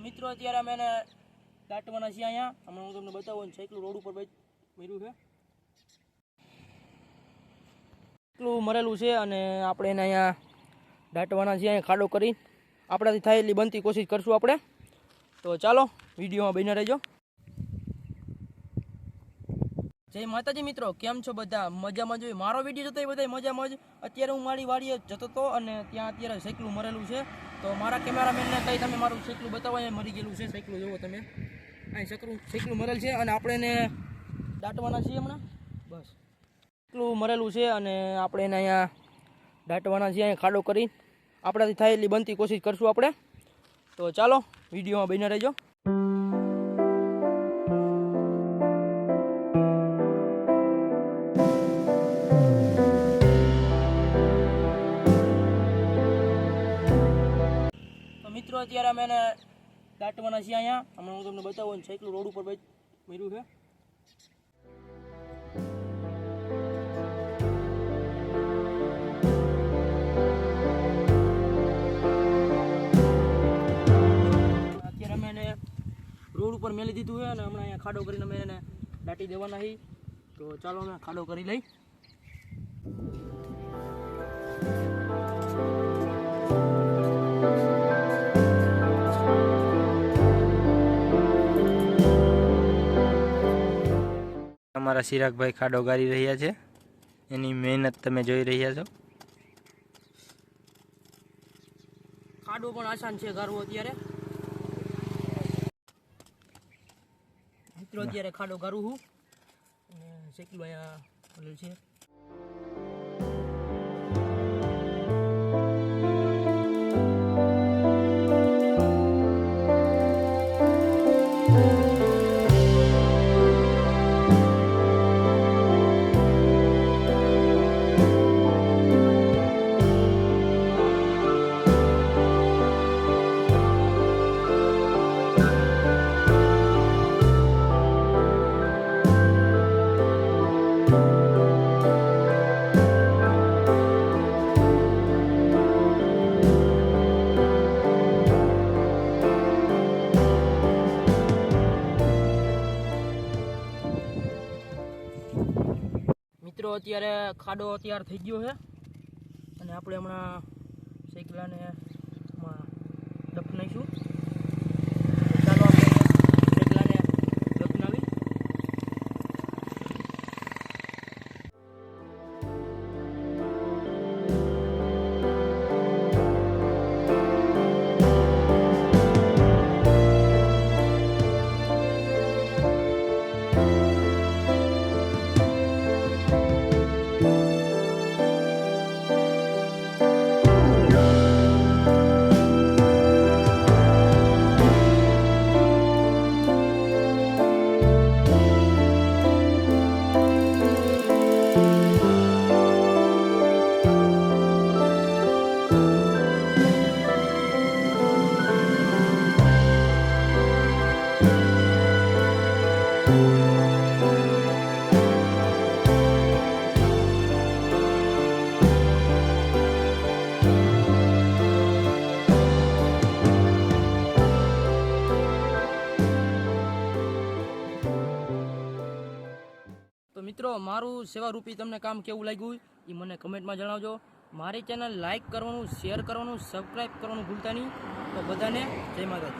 મિત્રો, અત્યારે અમે એને દાટવાના છીએ અહીંયા. હમણાં હું તમને બતાવું સાયકલ રોડ ઉપર મર્યું છે. એટલું મરેલું છે અને આપણે એને અહીંયા દાટવાના છીએ, અહીંયા ખાડો કરી આપણાથી થાય એટલી બનતી કોશિશ કરશું આપણે. તો ચાલો, વિડીયોમાં બની રહેજો. જય માતાજી મિત્રો, કેમ છો બધા? મજામાં જોઈ મારો વીડિયો જોતો એ બધા મજામાં જ. અત્યારે હું મારી વાડીએ જતો હતો અને ત્યાં અત્યારે સાયકલું મરેલું છે. તો મારા કેમેરામેનને કહી તમે મારું સાયકલું બતાવો, અહીંયા મરી ગયેલું છે સાયકલું. જુઓ તમે. અહીં સાયકલું સાયકલું મરેલ છે અને આપણે એને દાટવાના છીએ હમણાં. બસ. સાયકલું મરેલું છે અને આપણે એને અહીંયા દાટવાના છીએ, અહીંયા ખાડો કરી. આપણાથી થાય એટલી બનતી કોશિશ કરશું આપણે. તો ચાલો, વિડીયોમાં બની રહેજો. અત્યારે અમે એને દાટવાના છીએ અહીંયા. હમણાં હું તમને બતાવું સાયકલ રોડ ઉપર મર્યું છે. અત્યારે અમે એને રોડ ઉપર મેલી દીધું છે અને હમણાં અહીંયા ખાડો કરીને અમે એને દાટી દેવાના છીએ. તો ચાલો અમે ખાડો કરી લઈ. અમારા ચિરાગભાઈ ખાડો ગાળી રહ્યા છે. એની મહેનત તમે જોઈ રહ્યા છો. ખાડો પણ આસાન છે ગારવો અત્યારે. મિત્રો, અત્યારે ખાડો ગારું હું શેકલું અહીંયા છે. મિત્રો અત્યારે ખાડો તૈયાર થઈ ગયો છે. અને આપણે હમણાં સાયકલાને દફનાઈશું તો મિત્રો, મારું સેવારૂપી તમને કામ કેવું લાગ્યું એ મને કમેન્ટમાં જણાવજો. મારી ચેનલ લાઇક કરવાનું, શેર કરવાનું સબસ્ક્રાઈબ કરવાનું ભૂલતા નહીં. તો બધાને જય માતા